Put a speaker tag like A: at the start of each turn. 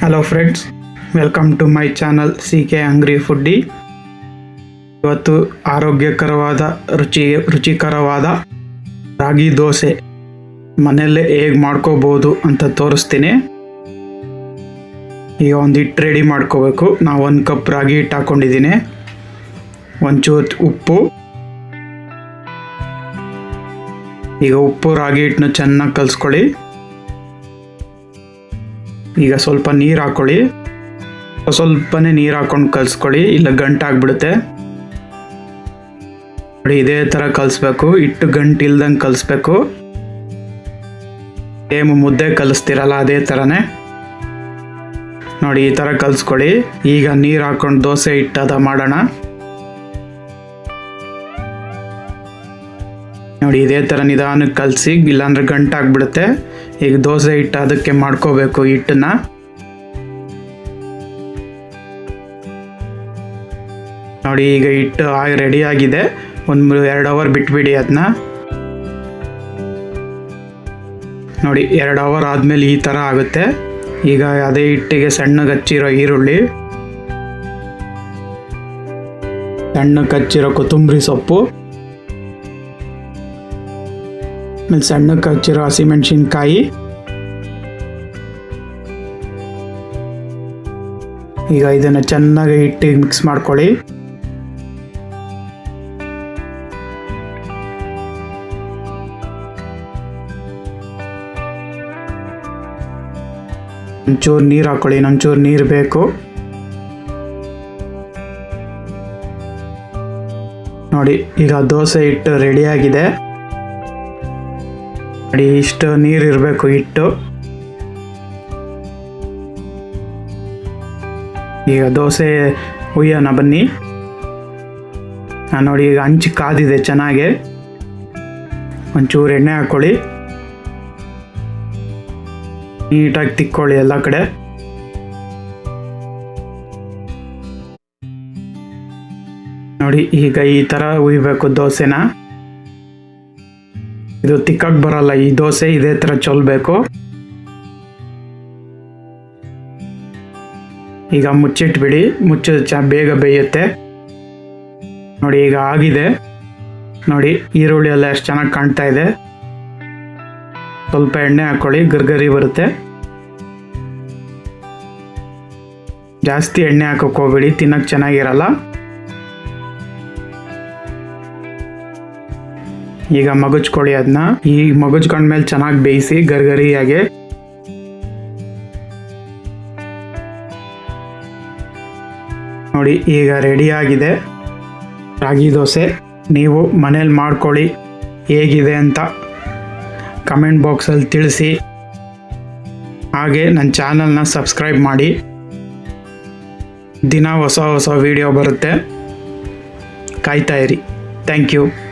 A: Hello friends welcome to my channel C K hungry foodie ಇವತ್ತು ಆರೋಗ್ಯಕರವಾದ, ರುಚಿ, ರುಚಿಕರವಾದ ರಾಗಿ ದೋಸೆ ಮನೆಯಲ್ಲೇ ಹೇಗೆ ಮಾಡ್ಕೋಬೋದು ಅಂತ ತೋರಿಸ್ತೀನಿ. ಈಗ ಒಂದು ಹಿಟ್ಟು ರೆಡಿ ಮಾಡ್ಕೋಬೇಕು. ನಾವು ಒಂದು ಕಪ್ ರಾಗಿ ಹಿಟ್ಟು ಹಾಕ್ಕೊಂಡಿದ್ದೀನಿ ಒಂಚೂರು ಉಪ್ಪು. ಈಗ ಉಪ್ಪು, ರಾಗಿ ಹಿಟ್ಟನ್ನ ಚೆನ್ನಾಗಿ ಕಲಿಸ್ಕೊಳ್ಳಿ. ಈಗ ಸ್ವಲ್ಪ ನೀರು ಹಾಕೊಳ್ಳಿ. ಸ್ವಲ್ಪನೇ ನೀರು ಹಾಕೊಂಡು ಕಲಿಸ್ಕೊಳ್ಳಿ. ಇಲ್ಲ ಗಂಟಾಗ್ಬಿಡುತ್ತೆ ನೋಡಿ, ಇದೇ ಥರ ಕಲಿಸ್ಬೇಕು. ಹಿಟ್ಟು ಗಂಟು ಇಲ್ದಂಗೆ ಕಲಿಸ್ಬೇಕು. ಸೇಮ್ ಮುದ್ದೆ ಕಲಿಸ್ತೀರಲ್ಲ, ಅದೇ ಥರನೇ ನೋಡಿ, ಈ ಥರ ಕಲಿಸ್ಕೊಳ್ಳಿ. ಈಗ ನೀರು ಹಾಕೊಂಡು ದೋಸೆ ಹಿಟ್ಟದ ಮಾಡೋಣ. ನೋಡಿ, ಇದೇ ಥರ ನಿಧಾನಕ್ಕೆ ಕಲಸಿ, ಇಲ್ಲಾಂದ್ರೆ ಗಂಟಾಗ್ಬಿಡುತ್ತೆ ಈಗ ದೋಸೆ ಹಿಟ್ಟು ಅದಕ್ಕೆ ಮಾಡ್ಕೋಬೇಕು ಹಿಟ್ಟನ್ನ. ನೋಡಿ, ಈಗ ಹಿಟ್ಟು ಆಗಿ ರೆಡಿ ಆಗಿದೆ. ಒಂದು ಎರಡು ಅವರ್ ಬಿಟ್ಬಿಡಿ ಅದನ್ನ ನೋಡಿ, ಎರಡು ಅವರ್ ಆದಮೇಲೆ ಈ ಥರ ಆಗುತ್ತೆ. ಈಗ ಅದೇ ಹಿಟ್ಟಿಗೆ ಸಣ್ಣಗೆ ಹಚ್ಚಿರೋ ಈರುಳ್ಳಿ. ಸಣ್ಣಗೆ ಹಚ್ಚಿರೋ ಕೊತ್ತಂಬರಿ ಸೊಪ್ಪು. ಆಮೇಲೆ ಸಣ್ಣಕ್ಕೆ ಹಚ್ಚಿರೋ ಹಸಿಮೆಣಸಿನ್ಕಾಯಿ ಈಗ ಇದನ್ನು ಚೆನ್ನಾಗಿ ಹಿಟ್ಟಿಗೆ ಮಿಕ್ಸ್ ಮಾಡ್ಕೊಳ್ಳಿ. ಒಂಚೂರು ನೀರು ಹಾಕೊಳ್ಳಿ ಒಂಚೂರು ನೀರು ಬೇಕು. ನೋಡಿ, ಈಗ ದೋಸೆ ಹಿಟ್ಟು ರೆಡಿಯಾಗಿದೆ ನೋಡಿ, ಇಷ್ಟು ನೀರು ಇರಬೇಕು, ಹಿಟ್ಟು. ಈಗ ದೋಸೆ ಹುಯ್ಯೋಣ, ಬನ್ನಿ. ನೋಡಿ, ಈಗ ಹಂಚು ಕಾದಿದೆ ಚೆನ್ನಾಗೆ. ಒಂಚೂರು ಎಣ್ಣೆ ಹಾಕ್ಕೊಳ್ಳಿ ನೀಟಾಗಿ ತಿಕ್ಕೊಳ್ಳಿ ಎಲ್ಲ ಕಡೆ. ನೋಡಿ, ಈಗ ಈ ಥರ ಹುಯ್ಬೇಕು ದೋಸೆನ. ಇದು ತಿಕ್ಕಕ್ಕೆ ಬರಲ್ಲ, ಈ ದೋಸೆ ಇದೇ ಥರ ಚೊಲ್ಬೇಕು ಈಗ ಮುಚ್ಚಿಟ್ಬಿಡಿ ಮುಚ್ಚ ಚ ಬೇಗ ಬೇಯುತ್ತೆ. ನೋಡಿ ಈಗ ಆಗಿದೆ. ನೋಡಿ ಈರುಳ್ಳಿ ಎಲ್ಲ ಎಷ್ಟು ಚೆನ್ನಾಗಿ ಕಾಣ್ತಾ ಇದೆ. ಸ್ವಲ್ಪ ಎಣ್ಣೆ ಹಾಕ್ಕೊಳ್ಳಿ ಗರ್ಗರಿ ಬರುತ್ತೆ. ಜಾಸ್ತಿ ಎಣ್ಣೆ ಹಾಕೋಕೋಬೇಡಿ ಹೋಗ್ಬೇಡಿ ತಿನ್ನಕ್ಕೆ ಚೆನ್ನಾಗಿರಲ್ಲ. ಈಗ ಮಗುಚ್ಕೊಳ್ಳಿ ಅದನ್ನ ಈ ಮಗುಚ್ಕೊಂಡ್ಮೇಲೆ ಚೆನ್ನಾಗಿ ಬೇಯಿಸಿ ಗರ್ಗರಿಯಾಗಿ. ನೋಡಿ, ಈಗ ರೆಡಿ ಆಗಿದೆ. ರಾಗಿ ದೋಸೆ. ನೀವು ಮನೇಲಿ ಮಾಡ್ಕೊಳ್ಳಿ. ಹೇಗಿದೆ ಅಂತ ಕಮೆಂಟ್ ಬಾಕ್ಸಲ್ಲಿ ತಿಳಿಸಿ. ಹಾಗೆ ನನ್ನ ಚಾನಲ್ನ ಸಬ್ಸ್ಕ್ರೈಬ್ ಮಾಡಿ. ದಿನ ಹೊಸ ಹೊಸ ವೀಡಿಯೋ ಬರುತ್ತೆ. ಕಾಯ್ತಾ ಇರಿ. Thank you